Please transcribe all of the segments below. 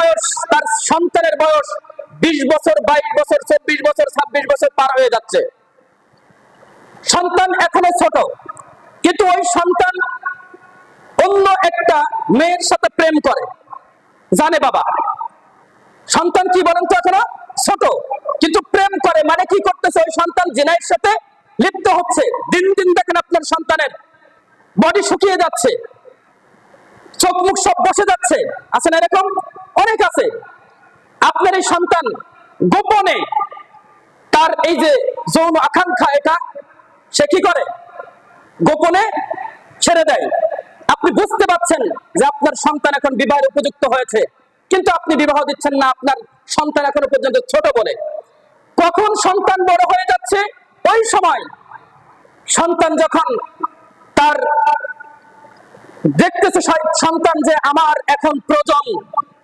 বয়স, তার সন্তানের বয়স বিশ বছর, বাইশ বছর, চব্বিশ বছর, ছাব্বিশ বছর পার হয়ে যাচ্ছে। সন্তান এখনও ছোট, কিন্তু ওই সন্তান অন্য একটা মেয়ের সাথে প্রেম করে। জানে বাবা, সন্তান কি বলেন তো এখনও? ছোট, কিন্তু প্রেম করে। মানে কি করতেছে? ওই সন্তান জেনাইয়ের সাথে লিপ্ত হচ্ছে। দিন দিন দেখেন আপনার সন্তানের বডি শুকিয়ে যাচ্ছে। চোখ মুখ সব বসে যাচ্ছে। আছে না এরকম? অনেক আছে। আপনার এই সন্তান গোপনে তার এই যে যৌন আকাঙ্ক্ষা এটা, সে কি করে? গোপনে ছেড়ে দেয়। আপনি বুঝতে পারছেন যে আপনার সন্তান এখন বিবাহের উপযুক্ত হয়েছে। কিন্তু আপনি বিবাহ দিচ্ছেন না, আপনার সন্তান এখনও পর্যন্ত ছোট বলে। কখন সন্তান বড় হয়ে যাচ্ছে? ওই সময় সন্তান যখন তার দেখতেছে সন্তান যে আমার এখন প্রয়োজন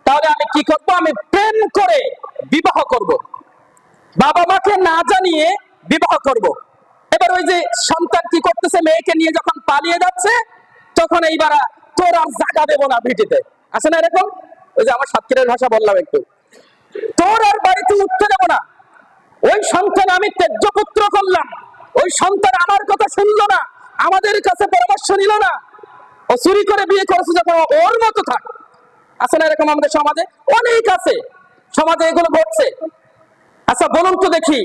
তাহলে আমি কি করব? আমি প্রেম করে বিবাহ করব। বাবা মাকে না জানিয়ে বিবাহ করব। এবার ওই যে সন্তান কি করতেছে? মেয়েকে নিয়ে যখন পালিয়ে যাচ্ছে, তখন এইবার তোর আর জায়গা দেবো না ভিটিতে। আছে না এরকম? ওই যে আমার সাতক্ষীরের ভাষা বললাম একটু। তোর আর বাড়িতে উঠতে দেবো না। ওই সন্তান আমি ত্যায্য পুত্র করলাম। ওই সন্তান আমার কথা শুনলো না। আমাদের কাছে পরামর্শ নিল না। ও চুরি করে বিয়ে করেছে যখন ওর মতো থাক। আছে না, এরকম আমাদের সমাজে অনেক আছে। সমাজে এগুলো ঘটছে। আচ্ছা বলুন তো দেখি,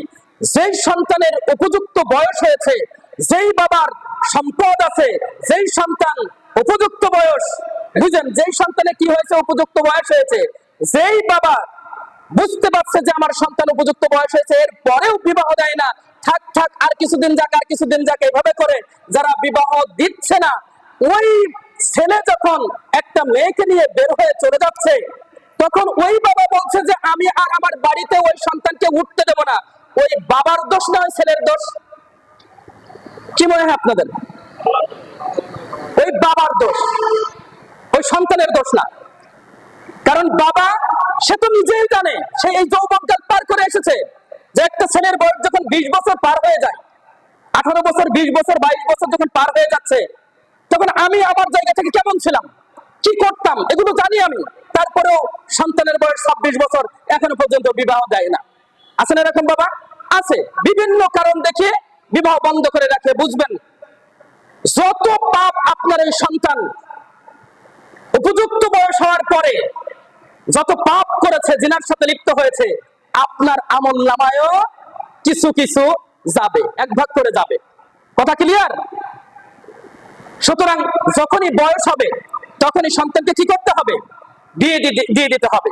যেই সন্তানের উপযুক্ত বয়স হয়েছে, যেই বাবার সম্পদ আছে, যেই সন্তান উপযুক্ত বয়স বুঝেন যেই সন্তানে কি হয়েছে, উপযুক্ত বয়স হয়েছে, যেই বাবা বুঝতে পারছে যে আমার সন্তান উপযুক্ত বয়স হয়েছে, এর পরেও বিবাহ দেয় না। থাক থাক, আর কিছুদিন যাক, আর কিছুদিন যাক, এভাবে করে যারা বিবাহ দিচ্ছে না ওই ছেলে যখন একটা মেয়েকে নিয়ে বের হয়ে চলে যাচ্ছে, তখন ওই বাবা বলছে যে, আমি আর আমার বাড়িতে ওই সন্তানকে উঠতে দেব না। ওই বাবার দোষ না, ওই ছেলের দোষ? কি মনে হয় আপনাদের? ওই বাবার দোষ, ওই সন্তানের দোষ না। কারণ বাবা, সে তো নিজেই জানে, সে এই যৌবনকাল পার করে এসেছে যে একটা ছেলের বয়স যখন বিশ বছর পার হয়ে যায়, আঠারো বছর, বিশ বছর, বাইশ বছর যখন পার হয়ে যাচ্ছে তখন আমি আমার জায়গা থেকে কেমন ছিলাম? কি করতাম? এগুলো জানি আমি। তারপরেও সন্তানের বয়স ছাব্বিশ বছর, এখনও পর্যন্ত বিবাহ দেয় না। আছে না এরকম বাবা? আছে। বিভিন্ন কারণ দেখিয়ে বিবাহ বন্ধ করে রাখে বুঝবেন, যত পাপ আপনার এই সন্তান উপযুক্ত বয়স হওয়ার পরে যত পাপ করেছে, জিনার সাথে লিপ্ত হয়েছে, আপনার আমল নামায়ও কিছু কিছু যাবে, এক ভাগ করে যাবে। কথা ক্লিয়ার সুতরাং যখনই বয়স হবে তখনই সন্তানকে কি করতে হবে? দিয়ে দিয়ে দিতে হবে।